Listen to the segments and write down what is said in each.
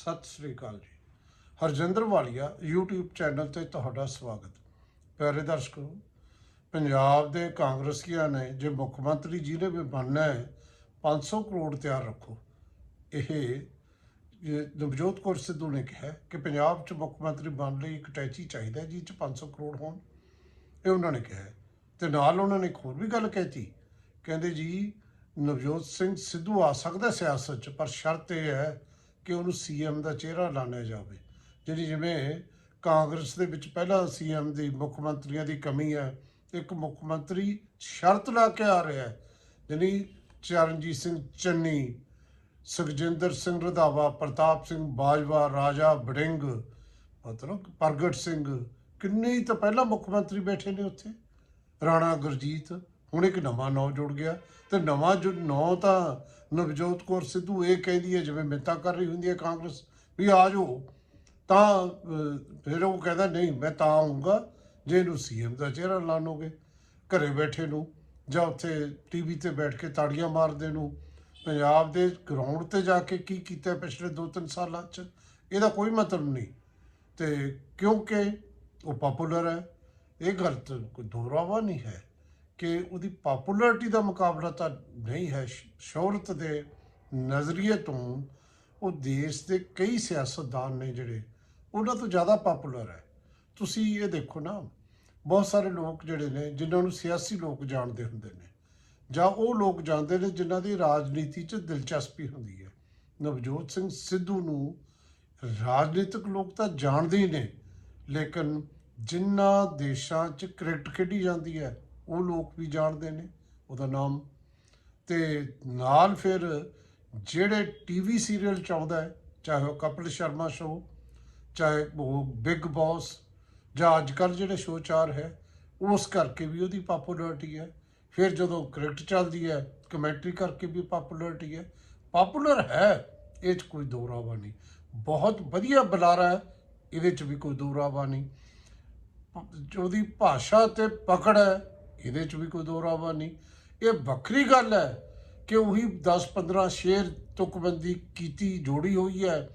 ਸਤਿ ਸ੍ਰੀ ਅਕਾਲ ਜੀ। ਹਰਜਿੰਦਰ ਵਾਲੀਆ, YouTube channel ਤੇ ਤੁਹਾਡਾ ਸਵਾਗਤ। ਪਿਆਰੇ ਦਰਸ਼ਕੋ, ਪੰਜਾਬ ਦੇ ਕਾਂਗਰਸੀਆਂ ਨੇ ਜੇ ਮੁੱਖ ਮੰਤਰੀ ਜਿਹਨੇ ਵੀ ਬਣਨਾ ਹੈ 500 ਕਰੋੜ ਤਿਆਰ ਰੱਖੋ। ਇਹ ਨਵਜੋਤ ਕੌਰ ਸਿੱਧੂ ਨੇ ਕਿਹਾ ਕਿ ਪੰਜਾਬ 'ਚ ਮੁੱਖ ਮੰਤਰੀ ਬਣਨ ਲਈ ਇੱਕ ਟੈਚੀ ਚਾਹੀਦਾ ਜਿਹ 'ਚ 500 ਕਰੋੜ ਹੋਣ। ਇਹ ਉਹਨਾਂ ਨੇ ਕਿਹਾ ਤੇ ਨਾਲ ਉਹਨਾਂ ਨੇ ਇੱਕ ਹੋਰ ਵੀ ਗੱਲ ਕਹਿਤੀ। ਕਹਿੰਦੇ ਜੀ, ਨਵਜੋਤ ਸਿੰਘ ਸਿੱਧੂ ਆ ਸਕਦਾ ਸਿਆਸਤ 'ਚ, ਪਰ ਸ਼ਰਤ ਇਹ ਹੈ ਕਿ ਉਹਨੂੰ ਸੀਐਮ ਦਾ ਚਿਹਰਾ ਲਾਣਿਆ ਜਾਵੇ। ਜਿਹੜੀ ਜਿਵੇਂ ਕਾਂਗਰਸ ਦੇ ਵਿੱਚ ਪਹਿਲਾਂ ਸੀਐਮ ਦੀ ਮੁੱਖ ਮੰਤਰੀਆਂ ਦੀ ਕਮੀ ਹੈ, ਇੱਕ ਮੁੱਖ ਮੰਤਰੀ ਸ਼ਰਤ ਲਾ ਕੇ ਆ ਰਿਹਾ ਹੈ ਯਾਨੀ ਚਰਨਜੀਤ ਸਿੰਘ ਚੰਨੀ, ਸੁਖਜਿੰਦਰ ਸਿੰਘ ਰਧਾਵਾ, ਪ੍ਰਤਾਪ ਸਿੰਘ ਬਾਜਵਾ, ਰਾਜਾ ਬੜਿੰਗ ਮਤਲਬ ਪ੍ਰਗਟ ਸਿੰਘ, ਕਿੰਨੇ ਹੀ ਤਾਂ ਪਹਿਲਾਂ ਮੁੱਖ ਮੰਤਰੀ ਬੈਠੇ ਨੇ ਉੱਥੇ। ਰਾਣਾ ਗੁਰਜੀਤ, ਹੁਣ ਇੱਕ ਨਵਾਂ ਨੌ ਜੁੜ ਗਿਆ ਤੇ ਨਵਾਂ ਜੋ, ਨੌ ਤਾਂ ਨਵਜੋਤ ਕੌਰ ਸਿੱਧੂ ਇਹ ਕਹਿੰਦੀ ਹੈ, ਜਿਵੇਂ ਮਿੰਤਾ ਕਰ ਰਹੀ ਹੁੰਦੀ ਹੈ ਕਾਂਗਰਸ, ਵੀ ਆ ਜਾਓ। ਤਾਂ ਫਿਰ ਉਹ ਕਹਿੰਦਾ, ਨਹੀਂ, ਮੈਂ ਤਾਂ ਆਉਂਗਾ ਜੇ ਇਹਨੂੰ ਸੀਐਮ ਦਾ ਚਿਹਰਾ ਲਾਣੋਗੇ ਘਰੇ ਬੈਠੇ ਨੂੰ, ਜਾਂ ਉੱਥੇ ਟੀਵੀ ਤੇ ਬੈਠ ਕੇ ਤਾੜੀਆਂ ਮਾਰਦੇ ਨੂੰ, ਪੰਜਾਬ ਦੇ ਗਰਾਊਂਡ ਤੇ ਜਾ ਕੇ ਕੀ ਕੀਤਾ ਪਿਛਲੇ 2-3 ਸਾਲਾਂ 'ਚ? ਇਹਦਾ ਕੋਈ ਮਤਲਬ ਨਹੀਂ। ਤੇ ਕਿਉਂਕਿ ਉਹ ਪਪੂਲਰ ਹੈ, ਇਹ ਗਲਤ ਕੋਈ ਦੋਹਰਾਵਾ ਨਹੀਂ ਹੈ। ਕਿ ਉਹਦੀ ਪਪੂਲੈਰਿਟੀ ਦਾ ਮੁਕਾਬਲਾ ਤਾਂ ਨਹੀਂ ਹੈ ਸ਼ੋਹਰਤ ਦੇ ਨਜ਼ਰੀਏ ਤੋਂ ਉਹ ਦੇਸ਼ ਦੇ ਕਈ ਸਿਆਸਤਦਾਨ ਨੇ ਜਿਹੜੇ, ਉਹਨਾਂ ਤੋਂ ਜ਼ਿਆਦਾ ਪਪੂਲਰ ਹੈ। ਤੁਸੀਂ ਇਹ ਦੇਖੋ ਨਾ, ਬਹੁਤ ਸਾਰੇ ਲੋਕ ਜਿਹੜੇ ਨੇ, ਜਿਨ੍ਹਾਂ ਨੂੰ ਸਿਆਸੀ ਲੋਕ ਜਾਣਦੇ ਹੁੰਦੇ ਨੇ, ਜਾਂ ਉਹ ਲੋਕ ਜਾਣਦੇ ਨੇ ਜਿਨ੍ਹਾਂ ਦੀ ਰਾਜਨੀਤੀ 'ਚ ਦਿਲਚਸਪੀ ਹੁੰਦੀ ਹੈ। ਨਵਜੋਤ ਸਿੰਘ ਸਿੱਧੂ ਨੂੰ ਰਾਜਨੀਤਿਕ ਲੋਕ ਤਾਂ ਜਾਣਦੇ ਹੀ ਨੇ, ਲੇਕਿਨ ਜਿਨ੍ਹਾਂ ਦੇਸ਼ਾਂ 'ਚ ਕ੍ਰਿਕਟ ਖੇਡੀ ਜਾਂਦੀ ਹੈ ਉਹ ਲੋਕ ਵੀ ਜਾਣਦੇ ਨੇ, ਉਹਦਾ ਨਾਮ। ਤੇ ਨਾਲ ਫਿਰ ਜਿਹੜੇ ਟੀਵੀ ਸੀਰੀਅਲ ਚਾਹੁੰਦਾ ਹੈ, ਚਾਹੇ ਉਹ ਕਪਿਲ ਸ਼ਰਮਾ ਸ਼ੋ ਚਾਹੇ ਉਹ ਬਿਗ ਬੌਸ ਜਾਂ ਅੱਜ ਕੱਲ੍ਹ ਜਿਹੜੇ ਸ਼ੋਅ ਚਾਰ ਹੈ, ਉਸ ਕਰਕੇ ਵੀ ਉਹਦੀ ਪਪੂਲੈਰਿਟੀ ਹੈ। ਫਿਰ ਜਦੋਂ ਕ੍ਰਿਕਟ ਚੱਲਦੀ ਹੈ ਕਮੈਂਟਰੀ ਕਰਕੇ ਵੀ ਪਪੂਲੈਰਿਟੀ ਹੈ। ਪਪੂਲਰ ਹੈ, ਇਹ 'ਚ ਕੋਈ ਦੋਰਾਵਾ ਨਹੀਂ। ਬਹੁਤ ਵਧੀਆ ਬੁਲਾਰਾ ਹੈ, ਇਹਦੇ 'ਚ ਵੀ ਕੋਈ ਦੋਰਾਵਾ ਨਹੀਂ। ਉਹਦੀ ਭਾਸ਼ਾ ਤੇ ਪਕੜ ਹੈ ਇਹਦੇ 'ਚ ਵੀ ਕੋਈ ਦੋਰਾਵਾ ਨਹੀਂ। ਇਹ ਵੱਖਰੀ ਗੱਲ ਹੈ ਕਿ ਉਹੀ 10-15 ਸ਼ੇਰ ਤੁਕਬੰਦੀ ਕੀਤੀ, ਜੋੜੀ ਹੋਈ ਹੈ,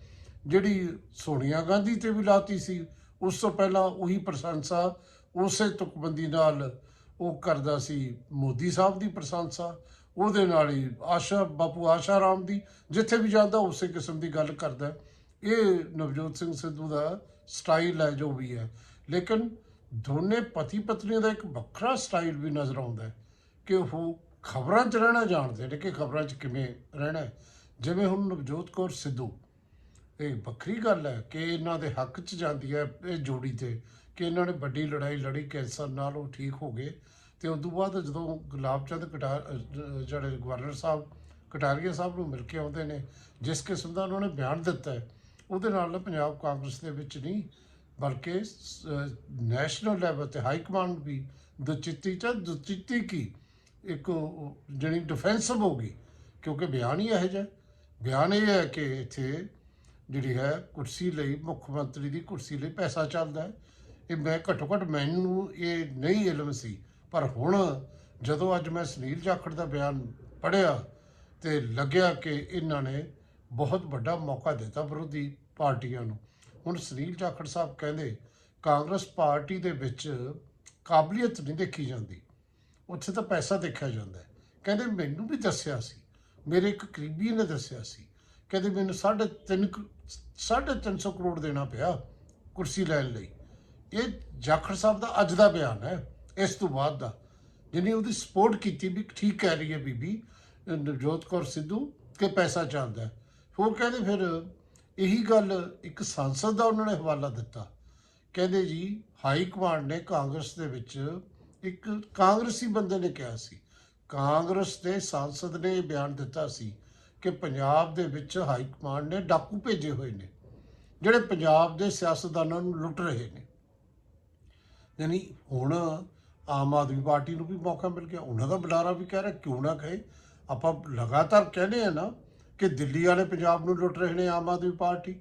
ਜਿਹੜੀ ਸੋਨੀਆ ਗਾਂਧੀ ਤੇ ਵੀ ਲਾਤੀ ਸੀ। ਉਸ ਤੋਂ ਪਹਿਲਾਂ ਉਹੀ ਪ੍ਰਸ਼ੰਸਾ ਉਸੇ ਤੁਕਬੰਦੀ ਨਾਲ ਉਹ ਕਰਦਾ ਸੀ, ਮੋਦੀ ਸਾਹਿਬ ਦੀ ਪ੍ਰਸ਼ੰਸਾ। ਉਹਦੇ ਨਾਲ ਹੀ ਆਸ਼ਾ, ਬਾਪੂ ਆਸ਼ਾ ਰਾਮ ਦੀ, ਜਿੱਥੇ ਵੀ ਜਾਂਦਾ ਉਸੇ ਕਿਸਮ ਦੀ ਗੱਲ ਕਰਦਾ। ਇਹ ਨਵਜੋਤ ਸਿੰਘ ਸਿੱਧੂ ਦਾ ਸਟਾਈਲ ਹੈ ਜੋ ਵੀ ਹੈ। ਲੇਕਿਨ ਦੋਨੇ ਪਤੀ ਪਤਨੀ ਦਾ ਇੱਕ ਵੱਖਰਾ ਸਟਾਈਲ ਵੀ ਨਜ਼ਰ ਆਉਂਦਾ ਹੈ ਕਿ ਉਹ ਖਬਰਾਂ 'ਚ ਰਹਿਣਾ ਜਾਣਦੇ ਨੇ ਕਿ ਖਬਰਾਂ 'ਚ ਕਿਵੇਂ ਰਹਿਣਾ ਹੈ। ਜਿਵੇਂ ਹੁਣ ਨਵਜੋਤ ਕੌਰ ਸਿੱਧੂ, ਇਹ ਵੱਖਰੀ ਗੱਲ ਹੈ ਕਿ ਇਹਨਾਂ ਦੇ ਹੱਕ 'ਚ ਜਾਂਦੀ ਹੈ ਇਹ ਜੋੜੀ ਤੇ ਕਿ ਇਹਨਾਂ ਨੇ ਵੱਡੀ ਲੜਾਈ ਲੜੀ, ਕੈਂਸਰ ਨਾਲ ਉਹ ਠੀਕ ਹੋ ਗਏ ਤੇ ਉਸ ਤੋਂ ਬਾਅਦ ਜਦੋਂ ਗੁਲਾਬ ਚੰਦ ਕਟਾਰ ਜਿਹੜੇ ਗਵਰਨਰ ਸਾਹਿਬ, ਕਟਾਰੀਆ ਸਾਹਿਬ ਨੂੰ ਮਿਲ ਕੇ ਆਉਂਦੇ ਨੇ, ਜਿਸ ਕਿਸਮ ਦਾ ਉਹਨਾਂ ਨੇ ਬਿਆਨ ਦਿੱਤਾ ਹੈ, ਉਹਦੇ ਨਾਲ ਪੰਜਾਬ ਕਾਂਗਰਸ ਦੇ ਵਿੱਚ ਨਹੀਂ ਬਲਕਿ ਨੈਸ਼ਨਲ ਲੈਵਲ ਤੇ ਹਾਈ ਕਮਾਂਡ ਵੀ ਦੁਚਿੱਤੀ ਚ ਦੁਚਿੱਤੀ ਕੀ? ਇੱਕ ਉਹ ਜਿਹੜੀ ਡਿਫੈਂਸਿਵ ਹੋ ਗਈ, ਕਿਉਂਕਿ ਬਿਆਨ ਹੀ ਇਹੋ ਜਿਹਾ ਬਿਆਨ ਇਹ ਹੈ ਕਿ ਇੱਥੇ ਜਿਹੜੀ ਹੈ ਕੁਰਸੀ ਲਈ, ਮੁੱਖ ਮੰਤਰੀ ਦੀ ਕੁਰਸੀ ਲਈ ਪੈਸਾ ਚੱਲਦਾ ਹੈ। ਇਹ ਮੈਂ ਘੱਟੋ ਘੱਟ ਮੈਨੂੰ ਇਹ ਨਹੀਂ ਇਲਮ ਸੀ, ਪਰ ਹੁਣ ਜਦੋਂ ਅੱਜ ਮੈਂ ਸੁਨੀਲ ਜਾਖੜ ਦਾ ਬਿਆਨ ਪੜ੍ਹਿਆ ਤੇ ਲੱਗਿਆ ਕਿ ਇਹਨਾਂ ਨੇ ਬਹੁਤ ਵੱਡਾ ਮੌਕਾ ਦਿੱਤਾ ਵਿਰੋਧੀ ਪਾਰਟੀਆਂ ਨੂੰ। ਹੁਣ ਸੁਨੀਲ ਜਾਖੜ ਸਾਹਿਬ ਕਹਿੰਦੇ ਕਾਂਗਰਸ ਪਾਰਟੀ ਦੇ ਵਿੱਚ ਕਾਬਲੀਅਤ ਨਹੀਂ ਦੇਖੀ ਜਾਂਦੀ। ਉੱਥੇ ਤਾਂ ਪੈਸਾ ਦੇਖਿਆ ਜਾਂਦਾ ਹੈ। ਕਹਿੰਦੇ ਮੈਨੂੰ ਵੀ ਦੱਸਿਆ ਸੀ। ਮੇਰੇ ਇੱਕ ਕਰੀਬੀ ਨੇ ਦੱਸਿਆ ਸੀ। ਕਹਿੰਦੇ ਮੈਨੂੰ ਸਾਢੇ ਤਿੰਨ ਕੁ- ਸਾਢੇ ਤਿੰਨ ਸੌ ਕਰੋੜ ਦੇਣਾ ਪਿਆ ਕੁਰਸੀ ਲੈਣ ਲਈ। ਇਹ ਜਾਖੜ ਸਾਹਿਬ ਦਾ ਅੱਜ ਦਾ ਬਿਆਨ ਹੈ, ਇਸ ਤੋਂ ਬਾਅਦ ਦਾ। ਜਿਹਨੇ ਉਹਦੀ ਸਪੋਰਟ ਕੀਤੀ ਵੀ ਠੀਕ ਕਹਿ ਰਹੀ ਹੈ ਬੀਬੀ, ਨਵਜੋਤ ਕੌਰ ਸਿੱਧੂ, ਕਿ ਪੈਸਾ ਚੱਲਦਾ ਹੈ। ਹੋਰ ਕਹਿੰਦੇ ਫਿਰ ਇਹੀ ਗੱਲ ਇੱਕ ਸੰਸਦ ਦਾ ਉਹਨਾਂ ਨੇ ਹਵਾਲਾ ਦਿੱਤਾ। ਕਹਿੰਦੇ ਜੀ, ਹਾਈ ਕਮਾਂਡ ਨੇ ਕਾਂਗਰਸ ਦੇ ਵਿੱਚ ਇੱਕ ਕਾਂਗਰਸੀ ਬੰਦੇ ਨੇ ਕਿਹਾ ਸੀ। ਕਾਂਗਰਸ ਦੇ ਸੰਸਦ ਨੇ ਇਹ ਬਿਆਨ ਦਿੱਤਾ ਸੀ ਕਿ ਪੰਜਾਬ ਦੇ ਵਿੱਚ ਹਾਈ ਕਮਾਂਡ ਨੇ ਡਾਕੂ ਭੇਜੇ ਹੋਏ ਨੇ, ਜਿਹੜੇ ਪੰਜਾਬ ਦੇ ਸਿਆਸਤਦਾਨਾਂ ਨੂੰ ਲੁੱਟ ਰਹੇ ਨੇ। ਯਾਨੀ ਹੁਣ ਆਮ ਆਦਮੀ ਪਾਰਟੀ ਨੂੰ ਵੀ ਮੌਕਾ ਮਿਲ ਗਿਆ, ਉਹਨਾਂ ਦਾ ਬੁਲਾਰਾ ਵੀ ਕਹਿ ਰਿਹਾ, ਕਿਉਂ ਨਾ ਕਹੇ। ਆਪਾਂ ਲਗਾਤਾਰ ਕਹਿੰਦੇ ਆ ਨਾ ਕਿ ਦਿੱਲੀ ਵਾਲੇ ਪੰਜਾਬ ਨੂੰ ਲੁੱਟ ਰਹੇ ਨੇ ਆਮ ਆਦਮੀ ਪਾਰਟੀ।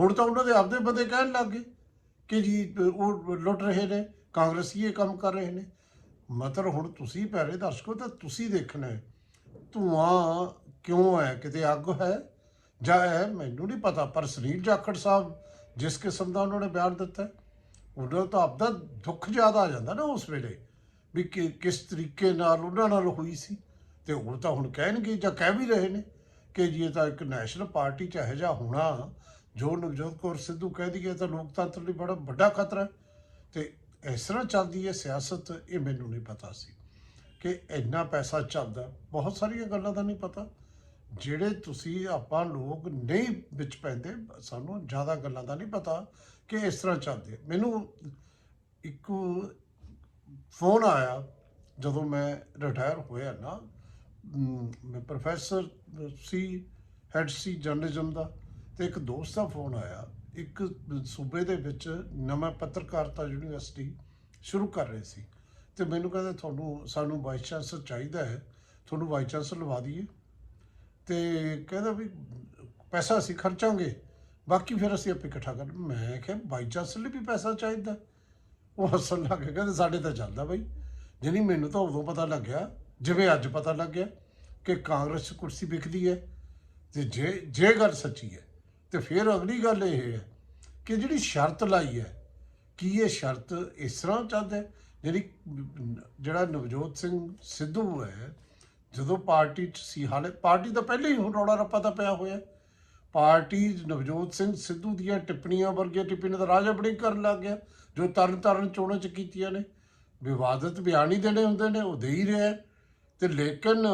ਹੁਣ ਤਾਂ ਉਹਨਾਂ ਦੇ ਆਪਦੇ ਬੰਦੇ ਕਹਿਣ ਲੱਗ ਗਏ ਕਿ ਜੀ, ਉਹ ਲੁੱਟ ਰਹੇ ਨੇ, ਕਾਂਗਰਸੀ ਇਹ ਕੰਮ ਕਰ ਰਹੇ ਨੇ। ਮਤਲਬ ਹੁਣ ਤੁਸੀਂ ਪਿਆਰੇ ਦਰਸ਼ਕੋ, ਤਾਂ ਤੁਸੀਂ ਦੇਖਣਾ ਹੈ, ਧੂਆਂ ਕਿਉਂ ਹੈ? ਕਿਤੇ ਅੱਗ ਹੈ? ਜਾਂ ਇਹ ਮੈਨੂੰ ਨਹੀਂ ਪਤਾ, ਪਰ ਸੁਨੀਲ ਜਾਖੜ ਸਾਹਿਬ ਜਿਸ ਕਿਸਮ ਦਾ ਉਹਨਾਂ ਨੇ ਬਿਆਨ ਦਿੱਤਾ, ਉਹਨਾਂ ਨੂੰ ਤਾਂ ਆਪਦਾ ਦੁੱਖ ਜ਼ਿਆਦਾ ਆ ਜਾਂਦਾ ਨਾ ਉਸ ਵੇਲੇ, ਵੀ ਕਿ ਕਿਸ ਤਰੀਕੇ ਨਾਲ ਉਹਨਾਂ ਨਾਲ ਹੋਈ ਸੀ। ਤੇ ਉਹ ਤਾਂ ਹੁਣ ਕਹਿਣਗੇ ਜਾਂ ਕਹਿ ਵੀ ਰਹੇ ਨੇ। ਕਿ ਜੇ ਤਾਂ ਇੱਕ ਨੈਸ਼ਨਲ ਪਾਰਟੀ ਚ ਇਹੋ ਜਿਹਾ ਹੋਣਾ, ਜੋ ਨਵਜੋਤ ਕੌਰ ਸਿੱਧੂ ਕਹਿੰਦੀ ਹੈ ਤਾਂ ਲੋਕਤੰਤਰ ਲਈ ਬੜਾ ਵੱਡਾ ਖਤਰਾ ਹੈ। ਤੇ ਇਸ ਤਰ੍ਹਾਂ ਚੱਲਦੀ ਹੈ ਸਿਆਸਤ, ਇਹ ਮੈਨੂੰ ਨਹੀਂ ਪਤਾ ਸੀ ਕਿ ਇੰਨਾ ਪੈਸਾ ਚੱਲਦਾ। ਬਹੁਤ ਸਾਰੀਆਂ ਗੱਲਾਂ ਦਾ ਨਹੀਂ ਪਤਾ। ਜਿਹੜੇ ਤੁਸੀਂ ਆਪਾਂ ਲੋਕ ਨਹੀਂ ਵਿੱਚ ਪੈਂਦੇ, ਸਾਨੂੰ ਜ਼ਿਆਦਾ ਗੱਲਾਂ ਦਾ ਨਹੀਂ ਪਤਾ ਕਿ ਇਸ ਤਰ੍ਹਾਂ ਚੱਲਦੇ ਮੈਨੂੰ ਇੱਕ ਫੋਨ ਆਇਆ ਜਦੋਂ ਮੈਂ ਰਿਟਾਇਰ ਹੋਇਆ ਨਾ ਪ੍ਰੋਫੈਸਰ ਸੀ ਹੈਡ ਸੀ ਜਰਨਲਿਜ਼ਮ ਦਾ ਤੇ ਇੱਕ ਦੋਸਤ ਦਾ ਫੋਨ ਆਇਆ। ਇੱਕ ਸੂਬੇ ਦੇ ਵਿੱਚ ਨਵਾਂ ਪੱਤਰਕਾਰਤਾ ਯੂਨੀਵਰਸਿਟੀ ਸ਼ੁਰੂ ਕਰ ਰਹੇ ਸੀ ਤੇ ਮੈਨੂੰ ਕਹਿੰਦੇ, ਤੁਹਾਨੂੰ, ਸਾਨੂੰ ਵਾਈਸ ਚਾਂਸਲਰ ਚਾਹੀਦਾ ਹੈ, ਤੁਹਾਨੂੰ ਵਾਈਸ ਚਾਂਸਲਰ ਲਵਾ ਦਈਏ। ਤੇ ਕਹਿੰਦਾ ਵੀ ਪੈਸਾ ਅਸੀਂ ਖਰਚਾਂਗੇ, ਬਾਕੀ ਫਿਰ ਅਸੀਂ ਆਪੇ ਇਕੱਠਾ ਕਰ ਮੈਂ ਕਿਹਾ ਵਾਈਸ ਚਾਂਸਲਰ ਲਈ ਵੀ ਪੈਸਾ ਚਾਹੀਦਾ? ਉਹ ਹੱਸਣ ਲੱਗ ਗਿਆ, ਕਹਿੰਦੇ, ਸਾਡੇ ਤਾਂ ਚੱਲਦਾ ਬਈ। ਜਿਹਨੀ ਮੈਨੂੰ ਤਾਂ ਉਦੋਂ ਪਤਾ ਲੱਗਿਆ ਜਿਵੇਂ ਅੱਜ ਪਤਾ ਲੱਗ ਗਿਆ ਕਿ ਕਾਂਗਰਸ ਕੁਰਸੀ ਵਿਕਦੀ ਹੈ ਤੇ ਜੇ ਜੇ ਗੱਲ ਸੱਚੀ ਹੈ ਤੇ ਫਿਰ ਅਗਲੀ ਗੱਲ ਇਹ ਹੈ ਕਿ ਜਿਹੜੀ ਸ਼ਰਤ ਲਾਈ ਹੈ, ਕੀ ਇਹ ਸ਼ਰਤ ਇਸ ਤਰ੍ਹਾਂ ਚਾਹਦਾ ਜਿਹੜੀ ਜਿਹੜਾ ਨਵਜੋਤ ਸਿੰਘ ਸਿੱਧੂ ਹੈ, ਜਦੋਂ ਪਾਰਟੀ 'ਚ ਸੀ, ਹਾਲੇ ਪਾਰਟੀ ਤਾਂ ਪਹਿਲੇ ਹੀ ਹੁਣ ਰੌਲਾ ਰੱਪਾ ਤਾਂ ਪਿਆ ਹੋਇਆ। ਪਾਰਟੀ ਨਵਜੋਤ ਸਿੰਘ ਸਿੱਧੂ ਦੀਆਂ ਟਿੱਪਣੀਆਂ ਵਰਗੀਆਂ ਟਿੱਪਣੀਆਂ ਤਾਂ ਰਾਜਾ ਬੜਿੰਗ ਕਰਨ ਲੱਗ ਗਿਆ, ਜੋ ਤਰਨ ਤਾਰਨ ਚੋਣਾਂ 'ਚ ਕੀਤੀਆਂ ਨੇ। ਵਿਵਾਦਤ ਬਿਆਨ ਹੀ ਦੇਣੇ ਹੁੰਦੇ ਨੇ, ਉਹ ਦੇ ਹੀ ਰਿਹਾ ਤੇ ਲੇਕਿਨ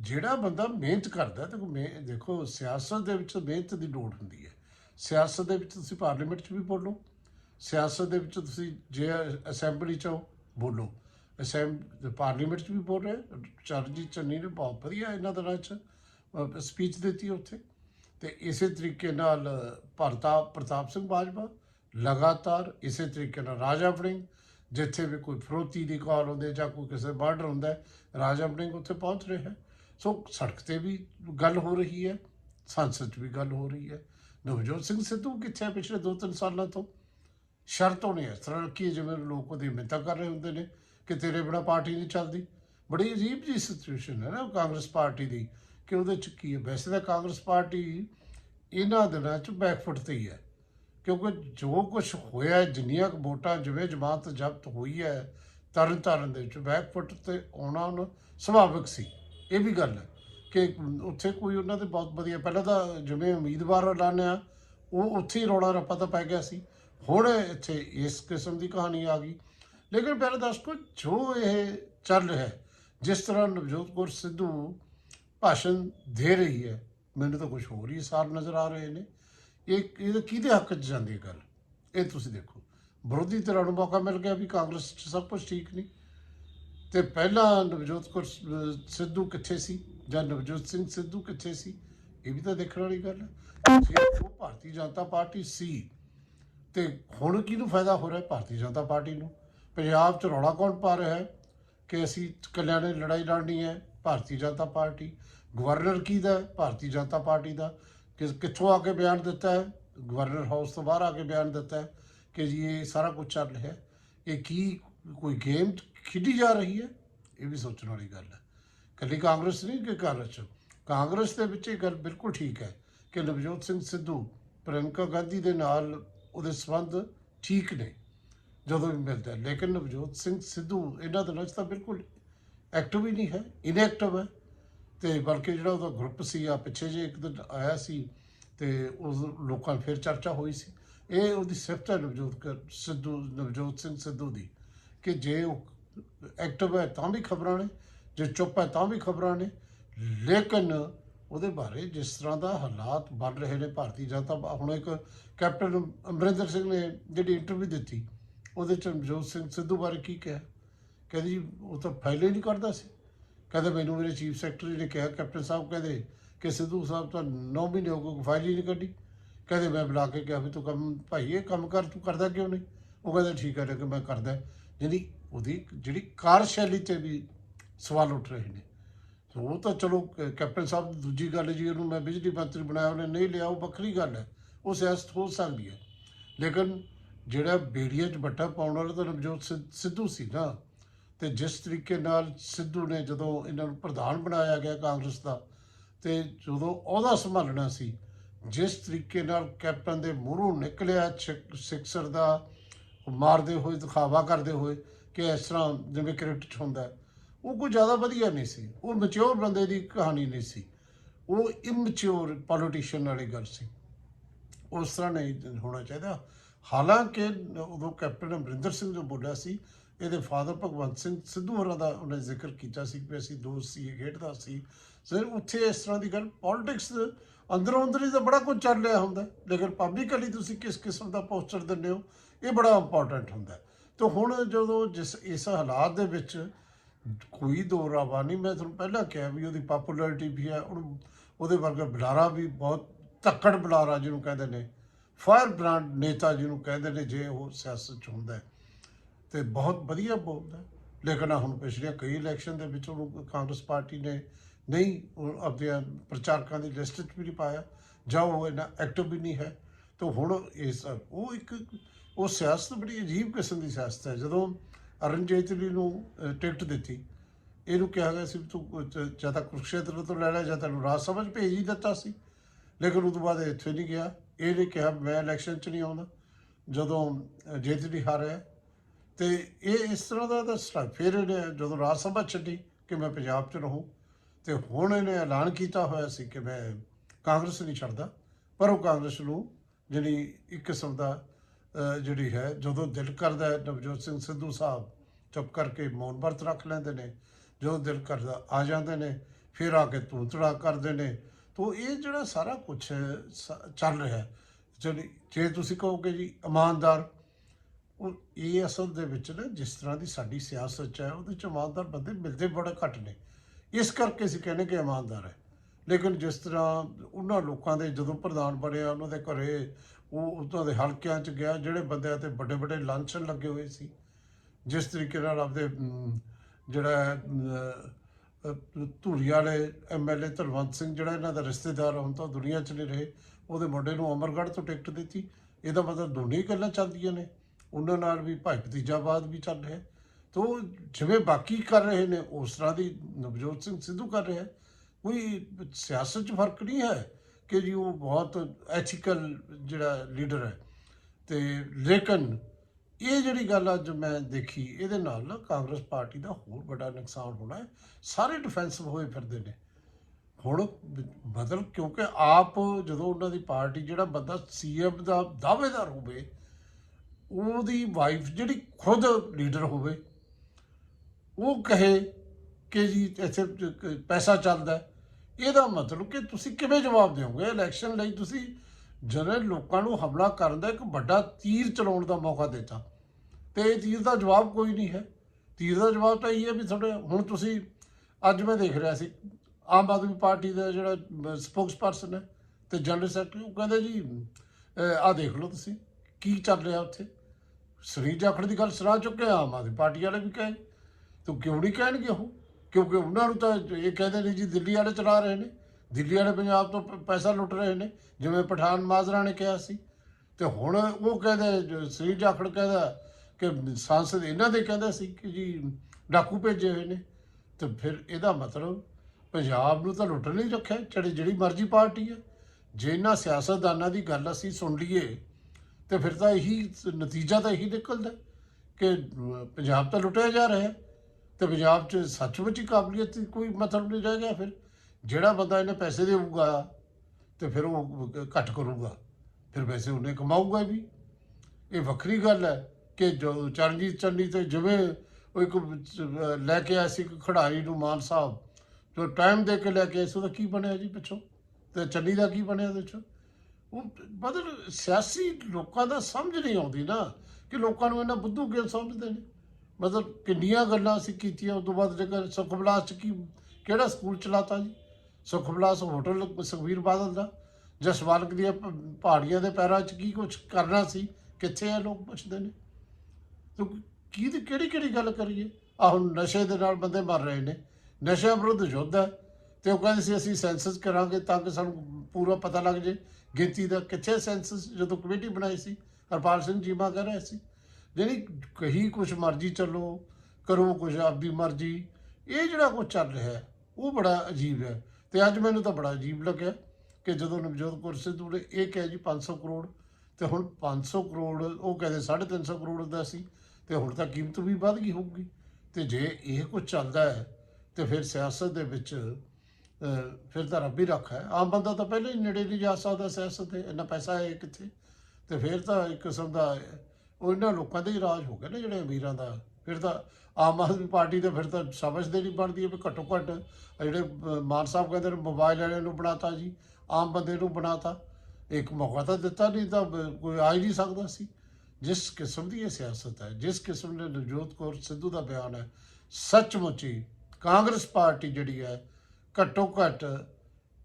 ਜਿਹੜਾ ਬੰਦਾ ਮਿਹਨਤ ਕਰਦਾ ਤੇ ਮੈਂ ਦੇਖੋ ਸਿਆਸਤ ਦੇ ਵਿੱਚ ਮਿਹਨਤ ਦੀ ਲੋੜ ਹੁੰਦੀ ਹੈ। ਸਿਆਸਤ ਦੇ ਵਿੱਚ ਤੁਸੀਂ ਪਾਰਲੀਮੈਂਟ 'ਚ ਵੀ ਬੋਲੋ ਸਿਆਸਤ ਦੇ ਵਿੱਚ ਤੁਸੀਂ ਜੇ ਅਸੈਂਬਲੀ 'ਚ ਹੋ, ਬੋਲੋ। ਅਸੈਂਬ ਪਾਰਲੀਮੈਂਟ 'ਚ ਵੀ ਬੋਲ ਰਹੇ ਚਰਨਜੀਤ ਚੰਨੀ ਨੇ ਬਹੁਤ ਵਧੀਆ ਇਹਨਾਂ ਦਿਨਾਂ 'ਚ ਸਪੀਚ ਦਿੱਤੀ ਉੱਥੇ। ਤੇ ਇਸੇ ਤਰੀਕੇ ਨਾਲ ਭਰਤਾ ਪ੍ਰਤਾਪ ਸਿੰਘ ਬਾਜਵਾ ਲਗਾਤਾਰ ਇਸੇ ਤਰੀਕੇ ਨਾਲ ਰਾਜਾ ਵੜਿੰਗ ਜਿੱਥੇ ਵੀ ਕੋਈ ਫਰੋਤੀ ਦੀ ਕਾਲ ਹੁੰਦੀ ਹੈ ਜਾਂ ਕੋਈ ਕਿਸੇ ਬਾਰਡਰ ਹੁੰਦਾ ਰਾਜਾ ਵੜਿੰਗ ਉੱਥੇ ਪਹੁੰਚ ਰਿਹਾ ਸੋ ਸੜਕ ਤੇ ਵੀ ਗੱਲ ਹੋ ਰਹੀ ਹੈ, ਸੰਸਦ 'ਚ ਵੀ ਗੱਲ ਹੋ ਰਹੀ ਹੈ। ਨਵਜੋਤ ਸਿੰਘ ਸਿੱਧੂ ਕਿੱਥੇ ਹੈ ਪਿਛਲੇ 2-3 ਸਾਲਾਂ ਤੋਂ? ਸ਼ਰਤ ਉਹਨੇ ਇਸ ਤਰ੍ਹਾਂ ਰੱਖੀ ਜਿਵੇਂ ਲੋਕ ਉਹਦੀ ਮਿੰਤਾ ਕਰ ਰਹੇ ਹੁੰਦੇ ਨੇ ਕਿ ਤੇਰੇ ਬਿਨਾ ਪਾਰਟੀ ਨਹੀਂ ਚੱਲਦੀ। ਬੜੀ ਅਜੀਬ ਜੀ ਸਿਚੁਏਸ਼ਨ ਹੈ ਨਾ ਕਾਂਗਰਸ ਪਾਰਟੀ ਦੀ, ਕਿ ਉਹਦੇ ਚ ਕੀ ਹੈ? ਵੈਸੇ ਤਾਂ ਕਾਂਗਰਸ ਪਾਰਟੀ ਇਹਨਾਂ ਦਿਨਾਂ ਚ ਬੈਕਫੁੱਟ ਤੇ ਹੀ ਹੈ। ਕਿਉਂਕਿ ਜੋ ਕੁਝ ਹੋਇਆ, ਜਿੰਨੀਆਂ ਕੁ ਵੋਟਾਂ ਜਿਵੇਂ ਜਮਾਤ ਜ਼ਬਤ ਹੋਈ ਹੈ ਤਰਨ ਤਾਰਨ ਦੇ ਵਿੱਚ ਬੈਕਫੁੱਟ ਤੇ ਆਉਣਾ ਉਹਨਾਂ ਸੁਭਾਵਿਕ ਸੀ। ਇਹ ਵੀ ਗੱਲ ਹੈ ਕਿ ਉੱਥੇ ਕੋਈ ਉਹਨਾਂ ਦੇ ਬਹੁਤ ਵਧੀਆ, ਪਹਿਲਾਂ ਤਾਂ ਜਿਵੇਂ ਉਮੀਦਵਾਰ ਐਲਾਨਿਆ ਉਹ ਉੱਥੇ ਹੀ ਰੌਲਾ ਰੱਪਾ ਤਾਂ ਪੈ ਗਿਆ ਸੀ। ਹੁਣ ਇੱਥੇ ਇਸ ਕਿਸਮ ਦੀ ਕਹਾਣੀ ਆ ਗਈ। ਲੇਕਿਨ ਪਹਿਲੇ ਦਰਸ਼ਕੋ, ਜੋ ਇਹ ਚੱਲ ਰਿਹਾ ਹੈ, ਜਿਸ ਤਰ੍ਹਾਂ ਨਵਜੋਤ ਕੌਰ ਸਿੱਧੂ ਭਾਸ਼ਣ ਦੇ ਰਹੀ ਹੈ, ਮੈਨੂੰ ਤਾਂ ਕੁਝ ਹੋਰ ਹੀ ਸਾਰ ਨਜ਼ਰ ਆ ਰਹੇ ਨੇ। ਇਹ ਇਹ ਕਿਹਦੇ ਹੱਕ 'ਚ ਜਾਂਦੀ ਹੈ ਗੱਲ? ਇਹ ਤੁਸੀਂ ਦੇਖੋ। ਵਿਰੋਧੀ ਧਿਰਾਂ ਨੂੰ ਮੌਕਾ ਮਿਲ ਗਿਆ ਵੀ ਕਾਂਗਰਸ 'ਚ ਸਭ ਕੁਝ ਠੀਕ ਨਹੀਂ। ਤੇ ਪਹਿਲਾਂ ਨਵਜੋਤ ਕੌਰ ਸਿੱਧੂ ਕਿੱਥੇ ਸੀ? ਜਾਂ ਨਵਜੋਤ ਸਿੰਘ ਸਿੱਧੂ ਕਿੱਥੇ ਸੀ? ਇਹ ਵੀ ਤਾਂ ਦੇਖਣ ਵਾਲੀ ਗੱਲ ਹੈ। ਜੇ ਉਹ ਭਾਰਤੀ ਜਨਤਾ ਪਾਰਟੀ ਸੀ। ਤੇ ਹੁਣ ਕਿਹਨੂੰ ਫਾਇਦਾ ਹੋ ਰਿਹਾ ਭਾਰਤੀ ਜਨਤਾ ਪਾਰਟੀ ਨੂੰ? ਪੰਜਾਬ 'ਚ ਰੌਲਾ ਕੌਣ ਪਾ ਰਿਹਾ ਹੈ? ਕਿ ਅਸੀਂ ਇਕੱਲਿਆਂ ਨੇ ਲੜਾਈ ਲੜਨੀ ਹੈ ਭਾਰਤੀ ਜਨਤਾ ਪਾਰਟੀ? ਗਵਰਨਰ ਕਿਹਦਾ ਦਾ ਭਾਰਤੀ ਜਨਤਾ ਪਾਰਟੀ ਦਾ? ਕਿ ਕਿੱਥੋਂ ਆ ਕੇ ਬਿਆਨ ਦਿੱਤਾ ਹੈ? ਗਵਰਨਰ ਹਾਊਸ ਤੋਂ ਬਾਹਰ ਆ ਕੇ ਬਿਆਨ ਦਿੱਤਾ ਹੈ ਕਿ ਜੀ ਇਹ ਸਾਰਾ ਕੁਝ ਚੱਲ ਰਿਹਾ ਹੈ। ਇਹ ਕੀ ਕੋਈ ਗੇਮ ਖੇਡੀ ਜਾ ਰਹੀ ਹੈ? ਇਹ ਵੀ ਸੋਚਣ ਵਾਲੀ ਗੱਲ ਹੈ। ਕੱਲੀ ਕਾਂਗਰਸ ਨਹੀਂ ਕਿ ਕਾਂਗਰਸ 'ਚ? ਕਾਂਗਰਸ ਦੇ ਵਿੱਚ ਇਹ ਗੱਲ ਬਿਲਕੁਲ ਠੀਕ ਹੈ ਕਿ ਨਵਜੋਤ ਸਿੰਘ ਸਿੱਧੂ, ਪ੍ਰਿਯੰਕਾ ਗਾਂਧੀ ਦੇ ਨਾਲ ਉਹਦੇ ਸੰਬੰਧ ਠੀਕ ਨੇ, ਜਦੋਂ ਵੀ ਮਿਲਦਾ ਲੇਕਿਨ ਨਵਜੋਤ ਸਿੰਘ ਸਿੱਧੂ, ਇਹਨਾਂ ਦਿਨਾਂ 'ਚ ਤਾਂ ਬਿਲਕੁਲ ਐਕਟਿਵ ਹੀ ਨਹੀਂ ਹੈ ਇਨਐਕਟਿਵ ਹੈ। ਤੇ ਬਲਕਿ ਜਿਹੜਾ ਉਹਦਾ ਗਰੁੱਪ ਸੀ ਆ ਪਿੱਛੇ ਜੇ ਇੱਕ ਦਿਨ ਆਇਆ ਸੀ ਤੇ ਉਸ ਲੋਕਾਂ ਫਿਰ ਚਰਚਾ ਹੋਈ ਸੀ। ਇਹ ਉਹਦੀ ਸਿਫਤ ਹੈ ਨਵਜੋਤ ਕਰ- ਸਿੱਧੂ, ਨਵਜੋਤ ਸਿੰਘ ਸਿੱਧੂ ਦੀ ਕਿ ਜੇ ਉਹ ਐਕਟਿਵ ਹੈ ਤਾਂ ਵੀ ਖਬਰਾਂ ਨੇ, ਜੇ ਚੁੱਪ ਹੈ ਤਾਂ ਵੀ ਖਬਰਾਂ ਨੇ। ਲੇਕਿਨ ਉਹਦੇ ਬਾਰੇ ਜਿਸ ਤਰ੍ਹਾਂ ਦਾ ਹਾਲਾਤ ਬਣ ਰਹੇ ਨੇ ਭਾਰਤੀ ਜਨਤਾ, ਹੁਣ ਇੱਕ ਕੈਪਟਨ ਅਮਰਿੰਦਰ ਸਿੰਘ ਨੇ ਜਿਹੜੀ ਇੰਟਰਵਿਊ ਦਿੱਤੀ, ਉਹਦੇ ਚ ਨਵਜੋਤ ਸਿੰਘ ਸਿੱਧੂ ਬਾਰੇ ਕੀ ਕਿਹਾ? ਕਹਿੰਦੀ ਉਹ ਤਾਂ ਫਾਈਲ ਹੀ ਨਹੀਂ ਕਰਦਾ ਸੀ। ਕਹਿੰਦੇ ਮੈਨੂੰ ਮੇਰੇ ਚੀਫ ਸੈਕਟਰੀ ਨੇ ਕਿਹਾ ਕੈਪਟਨ ਸਾਹਿਬ ਕਹਿੰਦੇ ਕਿ ਸਿੱਧੂ ਸਾਹਿਬ ਤਾਂ 9 ਮਹੀਨੇ ਹੋ ਗਏ ਫਾਈਲ ਹੀ ਨਹੀਂ ਕੱਢੀ। ਕਹਿੰਦੇ ਮੈਂ ਬੁਲਾ ਕੇ ਕਿਹਾ ਵੀ ਤੂੰ ਕੰਮ, ਭਾਈ ਇਹ ਕੰਮ ਕਰ, ਤੂੰ ਕਰਦਾ ਕਿਉਂ ਨਹੀਂ? ਉਹ ਕਹਿੰਦਾ ਠੀਕ ਹੈ ਕਿ ਮੈਂ ਕਰਦਾ। ਜਿਹੜੀ ਉਹਦੀ ਜਿਹੜੀ ਕਾਰਸ਼ੈਲੀ ਤੇ ਵੀ ਸਵਾਲ ਉੱਠ ਰਹੇ ਨੇ। ਉਹ ਤਾਂ ਚਲੋ ਕ- ਕੈਪਟਨ ਸਾਹਿਬ ਦੂਜੀ ਗੱਲ ਜੀ, ਉਹਨੂੰ ਮੈਂ ਬਿਜਲੀ ਮੰਤਰੀ ਬਣਾਇਆ, ਉਹਨੇ ਨਹੀਂ ਲਿਆ, ਉਹ ਵੱਖਰੀ ਗੱਲ ਹੈ। ਉਹ ਸਿਆਸਤ ਹੋ ਸਕਦੀ ਹੈ। ਲੇਕਿਨ ਜਿਹੜਾ ਬੇੜੀਆਂ 'ਚ ਬੱਟਾ ਪਾਉਣ ਵਾਲਾ ਤਾਂ ਨਵਜੋਤ ਸਿ- ਸਿੱਧੂ ਸੀ ਨਾ। ਤੇ ਜਿਸ ਤਰੀਕੇ ਨਾਲ ਸਿੱਧੂ ਨੇ ਜਦੋਂ ਇਹਨਾਂ ਨੂੰ ਪ੍ਰਧਾਨ ਬਣਾਇਆ ਗਿਆ ਕਾਂਗਰਸ ਦਾ, ਤੇ ਜਦੋਂ ਉਹਦਾ ਸੰਭਾਲਣਾ ਸੀ, ਜਿਸ ਤਰੀਕੇ ਨਾਲ ਕੈਪਟਨ ਦੇ ਮੂਹਰੋਂ ਨਿਕਲਿਆ ਛਿਕ- ਸਿਕਸਰ ਦਾ ਮਾਰਦੇ ਹੋਏ, ਦਿਖਾਵਾ ਕਰਦੇ ਹੋਏ ਕਿ ਇਸ ਤਰ੍ਹਾਂ ਜਿਵੇਂ ਕ੍ਰਿਕਟ 'ਚ ਹੁੰਦਾ ਉਹ ਕੋਈ ਜ਼ਿਆਦਾ ਵਧੀਆ ਨਹੀਂ ਸੀ। ਉਹ ਮੈਚੁਰ ਬੰਦੇ ਦੀ ਕਹਾਣੀ ਨਹੀਂ ਸੀ। ਉਹ ਇਮੈਚੁਰ ਪੋਲੀਟੀਸ਼ੀਅਨ ਵਾਲੀ ਗੱਲ ਸੀ। ਉਸ ਤਰ੍ਹਾਂ ਨਹੀਂ ਹੋਣਾ ਚਾਹੀਦਾ। ਹਾਲਾਂਕਿ ਉਦੋਂ ਕੈਪਟਨ ਅਮਰਿੰਦਰ ਸਿੰਘ ਜੋ ਬੋਲਿਆ ਸੀ ਇਹਦੇ ਫਾਦਰ ਭਗਵੰਤ ਸਿੰਘ ਸਿੱਧੂ ਹੋਰਾਂ ਦਾ ਉਹਨੇ ਜ਼ਿਕਰ ਕੀਤਾ ਸੀ ਕਿ ਅਸੀਂ ਦੋਸਤ ਸੀ ਇਹ ਖੇਡਦਾ ਸੀ। ਸਰ, ਉੱਥੇ ਇਸ ਤਰ੍ਹਾਂ ਦੀ ਗੱਲ ਪੋਲਿਟਿਕਸ ਅੰਦਰੋਂ ਅੰਦਰ ਹੀ ਤਾਂ ਬੜਾ ਕੁਝ ਚੱਲ ਰਿਹਾ ਹੁੰਦਾ ਲੇਕਿਨ ਪਬਲਿਕਲੀ ਤੁਸੀਂ ਕਿਸ ਕਿਸਮ ਦਾ ਪੋਸਟਰ ਦਿੰਦੇ ਹੋ, ਇਹ ਬੜਾ ਇੰਪੋਰਟੈਂਟ ਹੁੰਦਾ ਤਾਂ ਹੁਣ ਜਦੋਂ ਜਿਸ ਇਸ ਹਾਲਾਤ ਦੇ ਵਿੱਚ ਕੋਈ ਦੋ ਰਾਵਾ ਨਹੀਂ, ਮੈਂ ਤੁਹਾਨੂੰ ਪਹਿਲਾਂ ਕਿਹਾ ਵੀ ਉਹਦੀ ਪਪੂਲੈਰਿਟੀ ਵੀ ਹੈ, ਉਹਨੂੰ ਉਹਦੇ ਵਰਗਾ ਬੁਲਾਰਾ ਵੀ ਬਹੁਤ ਧੱਕੜ ਬੁਲਾਰਾ ਜਿਹਨੂੰ ਕਹਿੰਦੇ ਨੇ ਫਾਇਰ ਬ੍ਰਾਂਡ ਨੇਤਾ ਜਿਹਨੂੰ ਕਹਿੰਦੇ ਨੇ, ਜੇ ਉਹ ਸਿਆਸਤ 'ਚ ਹੁੰਦਾ ਹੈ। ਤੇ ਬਹੁਤ ਵਧੀਆ ਬੋਲਦਾ ਲੇਕਿਨ ਹੁਣ ਪਿਛਲੇ ਕਈ ਇਲੈਕਸ਼ਨ ਦੇ ਵਿੱਚ ਉਹਨੂੰ ਕਾਂਗਰਸ ਪਾਰਟੀ ਨੇ ਨਹੀਂ, ਉਹ ਆਪਣੇ ਪ੍ਰਚਾਰਕਾਂ ਦੀ ਲਿਸਟ 'ਚ ਵੀ ਨਹੀਂ ਪਾਇਆ ਜਾਂ ਉਹ ਇਹਨਾਂ ਐਕਟਿਵ ਵੀ ਨਹੀਂ ਹੈ। ਤਾਂ ਹੁਣ ਇਸ ਉਹ ਇੱਕ, ਉਹ ਸਿਆਸਤ ਬੜੀ ਅਜੀਬ ਕਿਸਮ ਦੀ ਸਿਆਸਤ ਹੈ। ਜਦੋਂ ਅਰੁਣ ਜੇਤਲੀ ਨੂੰ ਟਿਕਟ ਦਿੱਤੀ, ਇਹਨੂੰ ਕਿਹਾ ਗਿਆ ਸੀ ਵੀ ਤੂੰ ਜਾਂ ਤਾਂ ਕੁਰਕਸ਼ੇਤਰ ਤੋਂ ਲੈ ਲੈ ਜਾਂ ਤੈਨੂੰ ਰਾਜ ਸਭਾ 'ਚ ਭੇਜ ਹੀ ਦਿੱਤਾ ਸੀ। ਲੇਕਿਨ ਉਸ ਤੋਂ ਬਾਅਦ ਇੱਥੇ ਨਹੀਂ ਗਿਆ। ਇਹਨੇ ਕਿਹਾ, ਮੈਂ ਇਲੈਕਸ਼ਨ 'ਚ ਨਹੀਂ ਆਉਂਦਾ। ਜਦੋਂ ਜੇਤਲੀ ਹਾਰਿਆ ਤੇ ਇਹ ਇਸ ਤਰ੍ਹਾਂ ਦਾ ਤਾਂ ਸਟਾ ਫਿਰ ਇਹਨੇ ਜਦੋਂ ਰਾਜ ਸਭਾ ਛੱਡੀ ਕਿ ਮੈਂ ਪੰਜਾਬ 'ਚ ਰਹੂੰ, ਤੇ ਹੁਣ ਇਹਨੇ ਐਲਾਨ ਕੀਤਾ ਹੋਇਆ ਸੀ ਕਿ ਮੈਂ ਕਾਂਗਰਸ ਨਹੀਂ ਛੱਡਦਾ। ਪਰ ਉਹ ਕਾਂਗਰਸ ਨੂੰ ਜਿਹੜੀ ਇੱਕ ਕਿਸਮ ਦਾ ਜਿਹੜੀ ਹੈ, ਜਦੋਂ ਦਿਲ ਕਰਦਾ ਹੈ, ਨਵਜੋਤ ਸਿੰਘ ਸਿੱਧੂ ਸਾਹਿਬ ਚੁੱਪ ਕਰਕੇ ਮੌਨ ਵਰਤ ਰੱਖ ਲੈਂਦੇ ਨੇ, ਜਦੋਂ ਦਿਲ ਕਰਦਾ ਆ ਜਾਂਦੇ ਨੇ, ਫਿਰ ਆ ਕੇ ਤੂਤੜਾ ਕਰਦੇ ਨੇ। ਤੋ ਇਹ ਜਿਹੜਾ ਸਾਰਾ ਕੁਝ ਚੱਲ ਰਿਹਾ ਜਿਹੜੀ ਜੇ ਤੁਸੀਂ ਕਹੋਗੇ ਜੀ, ਇਮਾਨਦਾਰ ਉਹ ਇਹ ਅਸਲ ਦੇ ਵਿੱਚ ਨਾ ਜਿਸ ਤਰ੍ਹਾਂ ਦੀ ਸਾਡੀ ਸਿਆਸਤ 'ਚ ਹੈ ਉਹਦੇ 'ਚ ਇਮਾਨਦਾਰ ਬੰਦੇ ਮਿਲਦੇ ਬੜੇ ਘੱਟ ਨੇ। ਇਸ ਕਰਕੇ ਅਸੀਂ ਕਹਿੰਦੇ ਕਿ ਇਮਾਨਦਾਰ ਹੈ। ਲੇਕਿਨ ਜਿਸ ਤਰ੍ਹਾਂ ਉਹਨਾਂ ਲੋਕਾਂ ਦੇ ਜਦੋਂ ਪ੍ਰਧਾਨ ਬਣਿਆ ਉਹਨਾਂ ਦੇ ਘਰੇ ਉਹ ਉਹਨਾਂ ਦੇ ਹਲਕਿਆਂ 'ਚ ਗਿਆ ਜਿਹੜੇ ਬੰਦਿਆਂ ਤੇ ਵੱਡੇ ਵੱਡੇ ਲਾਂਛਨ ਲੱਗੇ ਹੋਏ ਸੀ। ਜਿਸ ਤਰੀਕੇ ਨਾਲ ਆਪਦੇ ਜਿਹੜਾ ਹੈ, ਅਮ, ਅਹ, ਧੂਰੀ ਵਾਲੇ ਐਮਐਲਏ ਧਰਵੰਤ ਸਿੰਘ ਜਿਹੜਾ ਇਹਨਾਂ ਦਾ ਰਿਸ਼ਤੇਦਾਰ ਹੁਣ ਤਾਂ ਦੁਨੀਆ 'ਚ ਨਹੀਂ ਰਹੇ ਉਹਦੇ ਮੁੰਡੇ ਨੂੰ ਅਮਰਗੜ੍ਹ ਤੋਂ ਟਿਕਟ ਦਿੱਤੀ। ਇਹਦਾ ਮਤਲਬ ਦੋਨੇ ਹੀ ਗੱਲਾਂ ਚੱਲਦੀਆਂ ਨੇ। ਉਹਨਾਂ ਨਾਲ ਵੀ ਭਾਈ ਭਤੀਜਾਵਾਦ ਵੀ ਚੱਲ ਰਿਹਾ ਤੋ ਜਿਵੇਂ ਬਾਕੀ ਕਰ ਰਹੇ ਨੇ, ਉਸ ਤਰ੍ਹਾਂ ਦੀ ਨਵਜੋਤ ਸਿੰਘ ਸਿੱਧੂ ਕਰ ਰਿਹਾ ਕੋਈ ਸਿਆਸਤ 'ਚ ਫ਼ਰਕ ਨਹੀਂ ਹੈ ਕਿ ਜੀ ਉਹ ਬਹੁਤ ਐਥੀਕਲ ਜਿਹੜਾ ਲੀਡਰ ਹੈ। ਤੇ ਲੇਕਿਨ ਇਹ ਜਿਹੜੀ ਗੱਲ ਅੱਜ ਮੈਂ ਦੇਖੀ, ਇਹਦੇ ਨਾਲ ਨਾ ਕਾਂਗਰਸ ਪਾਰਟੀ ਦਾ ਹੋਰ ਵੱਡਾ ਨੁਕਸਾਨ ਹੋਣਾ ਹੈ। ਸਾਰੇ ਡਿਫੈਂਸਿਵ ਹੋਏ ਫਿਰਦੇ ਨੇ। ਹੁਣ ਬਦਲ ਕਿਉਂਕਿ ਆਪ ਜਦੋਂ ਉਹਨਾਂ ਦੀ ਪਾਰਟੀ ਜਿਹੜਾ ਬੰਦਾ ਸੀਐਮ ਦਾ ਦਾਅਵੇਦਾਰ ਹੋਵੇ ਉਹਦੀ ਵਾਈਫ ਜਿਹੜੀ ਖੁਦ ਲੀਡਰ ਹੋਵੇ, ਉਹ ਕਹੇ ਕਿ ਜੀ ਇੱਥੇ ਪੈਸਾ ਚੱਲਦਾ ਇਹਦਾ ਮਤਲਬ ਕਿ ਤੁਸੀਂ ਕਿਵੇਂ ਜਵਾਬ ਦਿਓਗੇ? ਇਲੈਕਸ਼ਨ ਲਈ ਤੁਸੀਂ ਜਿਹੜੇ ਲੋਕਾਂ ਨੂੰ ਹਮਲਾ ਕਰਨ ਦਾ ਇੱਕ ਵੱਡਾ ਤੀਰ ਚਲਾਉਣ ਦਾ ਮੌਕਾ ਦਿੱਤਾ। ਤੇ ਇਹ ਤੀਰ ਦਾ ਜਵਾਬ ਕੋਈ ਨਹੀਂ ਹੈ। ਤੀਰ ਦਾ ਜਵਾਬ ਤਾਂ ਇਹ ਹੈ ਵੀ ਤੁਹਾਡੇ, ਹੁਣ ਤੁਸੀਂ, ਅੱਜ ਮੈਂ ਦੇਖ ਰਿਹਾ ਸੀ, ਆਮ ਆਦਮੀ ਪਾਰਟੀ ਦਾ ਜਿਹੜਾ ਸਪੋਕਸਪਰਸਨ ਹੈ ਤੇ ਜਨਰਲ ਸੈਕਟਰੀ ਉਹ ਕਹਿੰਦੇ ਜੀ ਆਹ ਦੇਖ ਲਓ ਤੁਸੀਂ, ਕੀ ਚੱਲ ਰਿਹਾ ਉੱਥੇ? ਸਰੀਰ ਜਾਖੜ ਦੀ ਗੱਲ ਸੁਣਾ ਚੁੱਕੇ ਆਮ ਆਦਮੀ ਪਾਰਟੀ ਵਾਲੇ ਵੀ ਕਹੇ। ਤੂੰ ਕਿਉਂ ਨਹੀਂ ਕਹਿਣਗੇ ਉਹ? ਕਿਉਂਕਿ ਉਹਨਾਂ ਨੂੰ ਤਾਂ ਇਹ ਕਹਿੰਦੇ ਨੇ ਜੀ, ਦਿੱਲੀ ਵਾਲੇ ਚਲਾ ਰਹੇ ਨੇ। ਦਿੱਲੀ ਵਾਲੇ ਪੰਜਾਬ ਤੋਂ ਪੈਸਾ ਲੁੱਟ ਰਹੇ ਨੇ, ਜਿਵੇਂ ਪਠਾਨ ਮਾਜਰਾ ਨੇ ਕਿਹਾ ਸੀ। ਤੇ ਹੁਣ ਉਹ ਕਹਿੰਦੇ, ਜੋ ਸ੍ਰੀ ਜਾਖੜ ਕਹਿੰਦਾ ਕਿ ਸੰਸਦ ਇਹਨਾਂ ਦੇ ਕਹਿੰਦਾ ਸੀ ਕਿ ਜੀ, ਡਾਕੂ ਭੇਜੇ ਹੋਏ ਨੇ। ਤੇ ਫਿਰ ਇਹਦਾ ਮਤਲਬ ਪੰਜਾਬ ਨੂੰ ਤਾਂ ਲੁੱਟ ਨਹੀਂ ਰੱਖਿਆ, ਜਿਹੜੀ ਜਿਹੜੀ ਮਰਜ਼ੀ ਪਾਰਟੀ ਹੈ ਜੇ ਇਹਨਾਂ ਸਿਆਸਤਦਾਨਾਂ ਦੀ ਗੱਲ ਅਸੀਂ ਸੁਣ ਲਈਏ ਤੇ ਫਿਰ ਤਾਂ ਇਹੀ ਨਤੀਜਾ ਤਾਂ ਇਹੀ ਨਿਕਲਦਾ ਕਿ ਪੰਜਾਬ ਤਾਂ ਲੁੱਟਿਆ ਜਾ ਰਿਹਾ ਹੈ ਤੇ ਪੰਜਾਬ 'ਚ ਸੱਚਮੁੱਚ ਹੀ ਕਾਬਲੀਅਤ ਦੀ ਕੋਈ ਮਤਲਬ ਨਹੀਂ ਰਹਿ ਗਿਆ ਫਿਰ ਜਿਹੜਾ ਬੰਦਾ ਇਹਨੇ ਪੈਸੇ ਦੇਊਗਾ ਤੇ ਫਿਰ ਉਹ ਘੱਟ ਕਰੂਗਾ, ਫਿਰ ਵੈਸੇ ਉਹਨੇ ਕਮਾਊਗਾ ਵੀ। ਇਹ ਵੱਖਰੀ ਗੱਲ ਹੈ ਕਿ ਜੋ ਚਰਨਜੀਤ ਚੰਨੀ ਤੇ ਜਿਵੇਂ ਉਹ ਇੱਕ ਲੈ ਕੇ ਆਇਆ ਸੀ ਇੱਕ ਖਿਡਾਰੀ ਨੂੰ ਮਾਨ ਸਾਹਿਬ, ਜੋ ਟਾਈਮ ਦੇ ਕੇ ਲੈ ਕੇ ਆਏ ਸੀ, ਉਹਦਾ ਕੀ ਬਣਿਆ ਜੀ ਪਿੱਛੋਂ? ਤੇ ਚੰਨੀ ਦਾ ਕੀ ਬਣਿਆ ਉਹਦੇ 'ਚੋਂ? ਉਹ ਬਦਲ ਸਿਆਸੀ ਲੋਕਾਂ ਦਾ ਸਮਝ ਨਹੀਂ ਆਉਂਦੀ ਨਾ ਕਿ ਲੋਕਾਂ ਨੂੰ ਇਹਨਾਂ ਬੁੱਧੂ ਕਿਉਂ ਸਮਝਦੇ ਨੇ? ਮਤਲਬ ਕਿੰਨੀਆਂ ਗੱਲਾਂ ਅਸੀਂ ਕੀਤੀਆਂ ਉਸ ਤੋਂ ਬਾਅਦ ਜੇਕਰ ਸੁਖਬਲਾਸ ਚ ਕੀ, ਕਿਹੜਾ ਸਕੂਲ ਚਲਾਤਾ ਜੀ? ਸੁਖਬਲਾਸ ਹੋਟਲ ਸੁਖਬੀਰ ਬਾਦਲ ਦਾ? ਜਸਵਾਲਕ ਦੀਆਂ ਪਹਾੜੀਆਂ ਦੇ ਪੈਰਾਂ 'ਚ ਕੀ ਕੁਝ ਕਰਨਾ ਸੀ? ਕਿੱਥੇ ਆ ਲੋਕ ਪੁੱਛਦੇ ਨੇ? ਤੂੰ ਕੀ, ਕਿਹੜੀ ਕਿਹੜੀ ਗੱਲ ਕਰੀਏ? ਆ ਹੁਣ ਨਸ਼ੇ ਦੇ ਨਾਲ ਬੰਦੇ ਮਰ ਰਹੇ ਨੇ। ਨਸ਼ਿਆਂ ਵਿਰੁੱਧ ਯੁੱਧ ਹੈ। ਤੇ ਉਹ ਕਹਿੰਦੇ ਸੀ, ਅਸੀਂ ਸੈਂਸਸ ਕਰਾਂਗੇ ਤਾਂ ਕਿ ਸਾਨੂੰ ਪੂਰਾ ਪਤਾ ਲੱਗ ਜੇ ਗਿਣਤੀ ਦਾ ਕਿੱਥੇ ਸੈਂਸਸ ਜਦੋਂ ਕਮੇਟੀ ਬਣਾਈ ਸੀ, ਹਰਪਾਲ ਸਿੰਘ ਜੀਮਾ ਕਹਿ ਰਹੇ ਸੀ। ਜਿਹੜੀ ਕਹੀ ਕੁਛ ਮਰਜ਼ੀ ਚੱਲੋ, ਕਰੋ ਕੁਛ ਆਪਦੀ ਮਰਜ਼ੀ, ਇਹ ਜਿਹੜਾ ਕੁਝ ਚੱਲ ਰਿਹਾ ਹੈ, ਉਹ ਬੜਾ ਅਜੀਬ ਹੈ। ਤੇ ਅੱਜ ਮੈਨੂੰ ਤਾਂ ਬੜਾ ਅਜੀਬ ਲੱਗਿਆ ਕਿ ਜਦੋਂ ਨਵਜੋਤ ਕੌਰ ਸਿੱਧੂ ਨੇ ਇਹ ਕਿਹਾ ਜੀ 500 ਕਰੋੜ, ਤੇ ਹੁਣ 500 ਕਰੋੜ, ਉਹ ਕਹਿੰਦੇ 350 ਕਰੋੜ ਦਾ ਸੀ, ਤੇ ਹੁਣ ਤਾਂ ਕੀਮਤ ਵੀ ਵੱਧ ਗਈ ਹੋਊਗੀ। ਤੇ ਜੇ ਇਹ ਕੁਝ ਚੱਲਦਾ ਹੈ, ਤੇ ਫਿਰ ਸਿਆਸਤ ਦੇ ਵਿੱਚ ਫਿਰ ਤਾਂ ਰੱਬ ਹੀ ਰੱਖਾ ਹੈ। ਆਮ ਬੰਦਾ ਤਾਂ ਪਹਿਲਾਂ ਹੀ ਨੇੜੇ ਨਹੀਂ ਜਾ ਸਕਦਾ ਸਿਆਸਤ ਤੇ ਇੰਨਾ ਪੈਸਾ ਹੈ ਕਿੱਥੇ? ਤੇ ਫਿਰ ਤਾਂ ਇੱਕ ਕਿਸਮ ਦਾ ਉਹ ਇਹਨਾਂ ਲੋਕਾਂ ਦਾ ਹੀ ਰਾਜ ਹੋ ਗਿਆ ਨਾ ਜਿਹੜੇ ਅਮੀਰਾਂ ਦਾ। ਫਿਰ ਤਾਂ ਆਮ ਆਦਮੀ ਪਾਰਟੀ ਤਾਂ ਫਿਰ ਤਾਂ ਸਮਝਦੇ ਨਹੀਂ ਬਣਦੀ ਹੈ ਵੀ ਘੱਟੋ ਘੱਟ ਜਿਹੜੇ ਮਾਨ ਸਾਹਿਬ ਕਹਿੰਦੇ ਨੇ ਮੋਬਾਈਲ ਵਾਲਿਆਂ ਨੂੰ ਬਣਾਤਾ ਜੀ, ਆਮ ਬੰਦੇ ਨੂੰ ਬਣਾਤਾ। ਇੱਕ ਮੌਕਾ ਤਾਂ ਦਿੱਤਾ ਨਹੀਂ ਤਾਂ ਕੋਈ ਆ ਹੀ ਨਹੀਂ ਸਕਦਾ ਸੀ। ਜਿਸ ਕਿਸਮ ਦੀ ਇਹ ਸਿਆਸਤ ਹੈ, ਜਿਸ ਕਿਸਮ ਦੇ ਨਵਜੋਤ ਕੌਰ ਸਿੱਧੂ ਦਾ ਬਿਆਨ ਹੈ, ਸੱਚਮੁੱਚ ਕਾਂਗਰਸ ਪਾਰਟੀ ਜਿਹੜੀ ਹੈ ਘੱਟੋ ਘੱਟ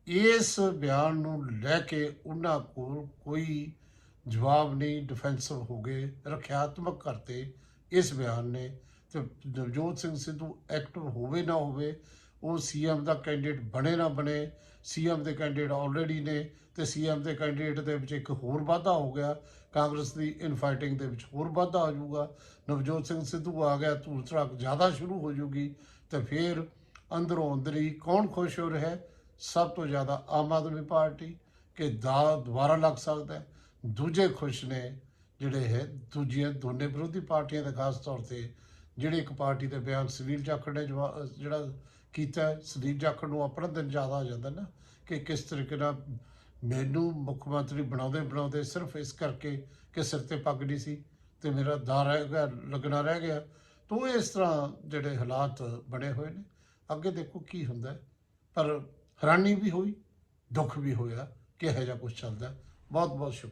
ਇਸ ਬਿਆਨ ਨੂੰ ਲੈ ਕੇ ਉਹਨਾਂ ਕੋਲ ਕੋਈ ਜਵਾਬ ਨਹੀਂ ਡਿਫੈਂਸਿਵ ਹੋ ਗਏ, ਰੱਖਿਆਤਮਕ ਕਰਤੇ ਇਸ ਬਿਆਨ ਨੇ। ਤੇ ਨਵਜੋਤ ਸਿੰਘ ਸਿੱਧੂ ਐਕਟਿਵ ਹੋਵੇ ਨਾ ਹੋਵੇ, ਉਹ ਸੀਐਮ ਦਾ ਕੈਂਡੀਡੇਟ ਬਣੇ ਨਾ ਬਣੇ ਸੀਐਮ ਦੇ ਕੈਂਡੀਡੇਟ ਆਲਰੇਡੀ ਨੇ ਤੇ ਸੀਐਮ ਦੇ ਕੈਂਡੀਡੇਟ ਦੇ ਵਿੱਚ ਇੱਕ ਹੋਰ ਵਾਧਾ ਹੋ ਗਿਆ, ਕਾਂਗਰਸ ਦੀ ਇਨਫਾਈਟਿੰਗ ਦੇ ਵਿੱਚ ਹੋਰ ਵਾਧਾ ਹੋ ਜਾਊਗਾ। ਨਵਜੋਤ ਸਿੰਘ ਸਿੱਧੂ ਆ ਗਿਆ ਧੂੜ ਧੜਕ ਜ਼ਿਆਦਾ ਸ਼ੁਰੂ ਹੋ ਜੂਗੀ ਤੇ ਫਿਰ ਅੰਦਰੋਂ ਅੰਦਰੀ ਕੌਣ ਖੁਸ਼ ਹੋ ਰਿਹਾ ਸਭ ਤੋਂ ਜ਼ਿਆਦਾ ਆਮ ਆਦਮੀ ਪਾਰਟੀ ਕਿ ਦਾ ਦੁਬਾਰਾ ਲੱਗ ਸਕਦਾ ਹੈ? ਦੂਜੇ ਖੁਸ਼ ਨੇ ਜਿਹੜੇ ਹੈ, ਦੂਜੀਆਂ ਦੋਨੇ ਵਿਰੋਧੀ ਪਾਰਟੀਆਂ ਦੇ ਖਾਸ ਤੌਰ ਤੇ ਜਿਹੜੇ ਇੱਕ ਪਾਰਟੀ ਦੇ ਬਿਆਨ ਸੁਨੀਲ ਜਾਖੜ ਨੇ ਜਵਾ- ਜਿਹੜਾ ਕੀਤਾ ਸੁਨੀਲ ਜਾਖੜ ਨੂੰ ਆਪਣਾ ਦਿਨ ਜ਼ਿਆਦਾ ਆ ਜਾਂਦਾ ਨਾ ਕਿ ਕਿਸ ਤਰੀਕੇ ਨਾਲ ਮੈਨੂੰ ਮੁੱਖ ਮੰਤਰੀ ਬਣਾਉਂਦੇ ਬਣਾਉਂਦੇ ਸਿਰਫ ਇਸ ਕਰਕੇ ਕਿ ਸਿਰ ਤੇ ਪੱਗ ਨਹੀਂ ਸੀ ਤੇ ਮੇਰਾ ਦਾ ਰਹਿ ਗਿਆ, ਲੱਗਣਾ ਰਹਿ ਗਿਆ। ਤੋ ਇਸ ਤਰ੍ਹਾਂ ਜਿਹੜੇ ਹਾਲਾਤ ਬਣੇ ਹੋਏ ਨੇ। ਅੱਗੇ ਦੇਖੋ ਕੀ ਹੁੰਦਾ ਪਰ ਹੈਰਾਨੀ ਵੀ ਹੋਈ, ਦੁੱਖ ਵੀ ਹੋਇਆ ਕਿ ਇਹੋ ਜਿਹਾ ਕੁਝ ਚੱਲਦਾ ਬਹੁਤ ਬਹੁਤ ਸ਼ੁਕਰੀਆ।